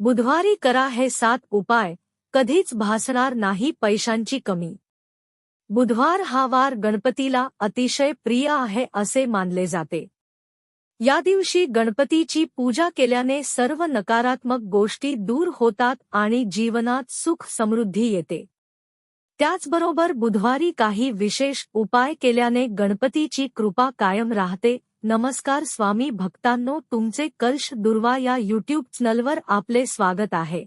बुधवारी करा हे सात उपाय. कधीच भासणार नाही पैशांची कमी. बुधवार हा वार गणपतीला अतिशय प्रिय आहे असे मानले जाते. या दिवशी गणपतीची पूजा केल्याने सर्व नकारात्मक गोष्टी दूर होतात आणि जीवनात सुख समृद्धी येते. त्याचबरोबर बुधवारी काही विशेष उपाय केल्याने गणपतीची कृपा कायम राहते नमस्कार स्वामी भक्तांनो तुमचे कल्श दुर्वा या यूट्यूब चॅनलवर आपले स्वागत आहे.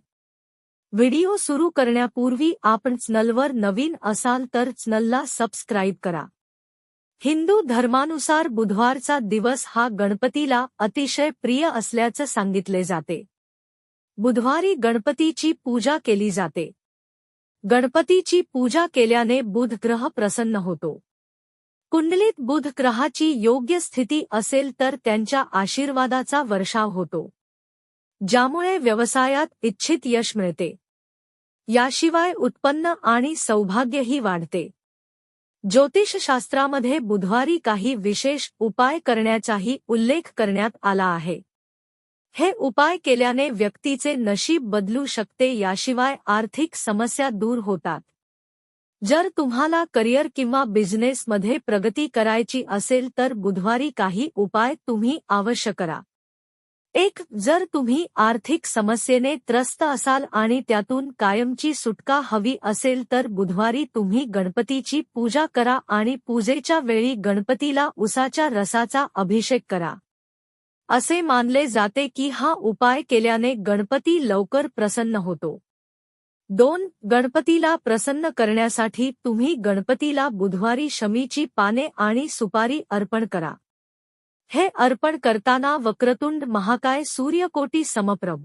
व्हिडिओ सुरू करण्यापूर्वी आपण चॅनलवर नवीन असाल तर चॅनलला सबस्क्राईब करा. हिंदू धर्मानुसार बुधवारचा दिवस हा गणपतीला अतिशय प्रिय असल्याचं सांगितले जाते. बुधवारी गणपतीची पूजा केली जाते. गणपतीची पूजा केल्याने बुध ग्रह प्रसन्न होतो. कुंडलीत बुध ग्रहाची योग्य स्थिती असेल तर त्यांच्या आशीर्वादाचा वर्षाव होतो. ज्यामुळे व्यवसायात इच्छित यश मिळते. याशिवाय उत्पन्न आणि सौभाग्यही वाढते. ज्योतिषशास्त्रामध्ये बुधवारी काही विशेष उपाय करण्याचाही उल्लेख करण्यात आला आहे. हे उपाय केल्याने व्यक्तीचे नशीब बदलू शकते याशिवाय आर्थिक समस्या दूर होतात. जर तुम्हाला करिअर किंवा बिझनेसमध्ये प्रगती करायची असेल तर बुधवारी काही उपाय तुम्ही अवश्य करा. एक जर तुम्ही आर्थिक समस्येने त्रस्त असाल आणि त्यातून कायमची सुटका हवी असेल तर बुधवारी तुम्ही गणपतीची पूजा करा आणि पूजेच्या वेळी गणपतीला उसाच्या रसाचा अभिषेक करा. असे मानले जाते की हा उपाय केल्याने गणपती लवकर प्रसन्न होतो. दोन गणपतीला प्रसन्न करण्यासाठी तुम्ही गणपतीला बुधवारी शमीची पाने आणि सुपारी अर्पण करा. हे अर्पण करताना वक्रतुंड महाकाय सूर्यकोटी समप्रभ.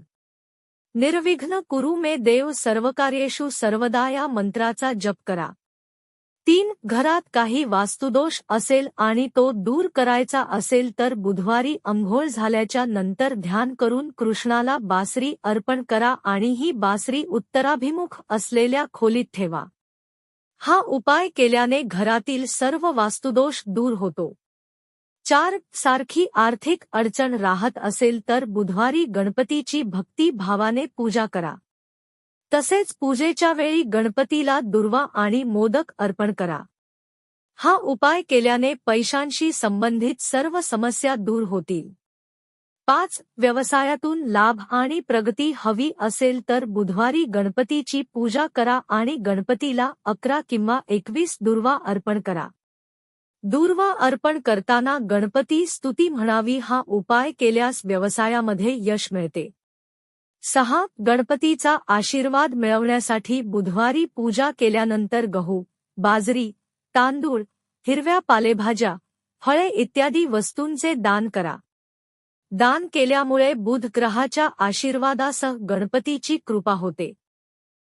निर्विघ्न कुरु मे देव सर्वकार्येषु सर्वदा या मंत्राचा जप करा. तीन घरात काही वास्तुदोष असेल आणि तो दूर करायचा असेल तर बुधवारी अंघोळ झाल्याच्यानंतर ध्यान करून कृष्णाला बासरी अर्पण करा आणि ही बासरी उत्तराभिमुख असलेल्या खोलीत ठेवा. हा उपाय केल्याने घरातील सर्व वास्तुदोष दूर होतो. चार सारखी आर्थिक अडचण राहत असेल तर बुधवारी गणपतीची भक्ती भावाने पूजा करा. तसेच पूजेच्या वेळी गणपतीला दुर्वा आणि मोदक अर्पण करा. हा उपाय केल्याने पैशांशी संबंधित सर्व समस्या दूर होतील. पाच व्यवसायातून लाभ आणि प्रगती हवी असेल तर बुधवारी गणपतीची पूजा करा आणि गणपतीला अकरा किंवा एकवीस दुर्वा अर्पण करा. दुर्वा अर्पण करताना गणपती स्तुती म्हणावी हा उपाय केल्यास व्यवसायामध्ये यश मिळते. सहा गणपतीचा आशीर्वाद मिळवण्यासाठी बुधवारी पूजा केल्यानंतर गहू बाजरी तांदूळ हिरव्या पालेभाज्या फळे इत्यादी वस्तूंचे दान करा. दान केल्यामुळे बुध ग्रहाच्या आशीर्वादासह गणपतीची कृपा होते.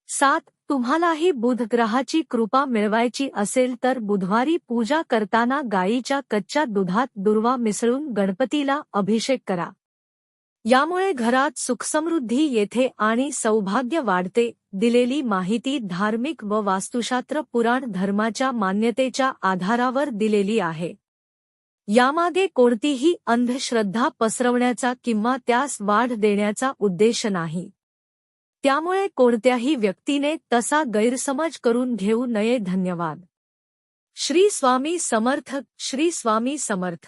सात तुम्हालाही बुध ग्रहाची कृपा मिळवायची असेल तर बुधवारी पूजा करताना गायीच्या कच्च्या दुधात दुर्वा मिसळून गणपतीला अभिषेक करा. यामुळे घरात सुखसमृद्धी येथे आणि सौभाग्य वाढते दिलेली माहिती धार्मिक व वास्तुशास्त्र पुराण धर्माच्या मान्यतेच्या आधारावर दिलेली आहे. यामागे कोणतीही अंधश्रद्धा पसरवण्याचा किंवा त्यास वाढ देण्याचा उद्देश नाही. त्यामुळे कोणत्याही व्यक्तीने तसा गैरसमज करून घेऊ नये. धन्यवाद. श्री स्वामी समर्थ श्री स्वामी समर्थ.